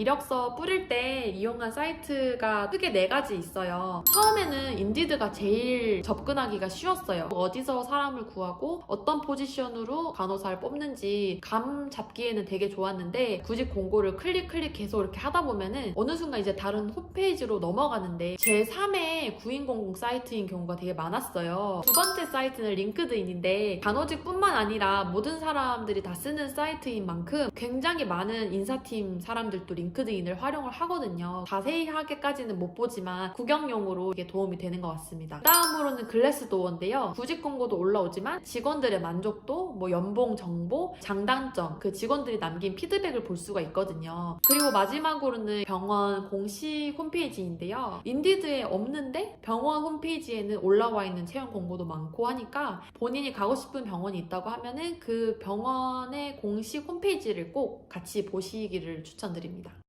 이력서 뿌릴 때 이용한 사이트가 크게 네 가지 있어요. 처음에는 인디드가 제일 접근하기가 쉬웠어요. 어디서 사람을 구하고 어떤 포지션으로 간호사를 뽑는지 감 잡기에는 되게 좋았는데 구직 공고를 클릭 클릭 계속 이렇게 하다 보면은 어느 순간 이제 다른 홈페이지로 넘어가는데 제3의 구인공공 사이트인 경우가 되게 많았어요. 두 번째 사이트는 링크드인인데 간호직뿐만 아니라 모든 사람들이 다 쓰는 사이트인 만큼 굉장히 많은 인사팀 사람들도 링크드인을 활용을 하거든요. 자세히 하게까지는 못 보지만 구경용으로 이게 도움이 되는 것 같습니다. 다음으로는 글래스도어인데요. 구직 공고도 올라오지만 직원들의 만족도, 뭐 연봉 정보, 장단점, 그 직원들이 남긴 피드백을 볼 수가 있거든요. 그리고 마지막으로는 병원 공식 홈페이지인데요. 인디드에 없는데 병원 홈페이지에는 올라와 있는 채용 공고도 많고 하니까 본인이 가고 싶은 병원이 있다고 하면은 그 병원의 공식 홈페이지를 꼭 같이 보시기를 추천드립니다.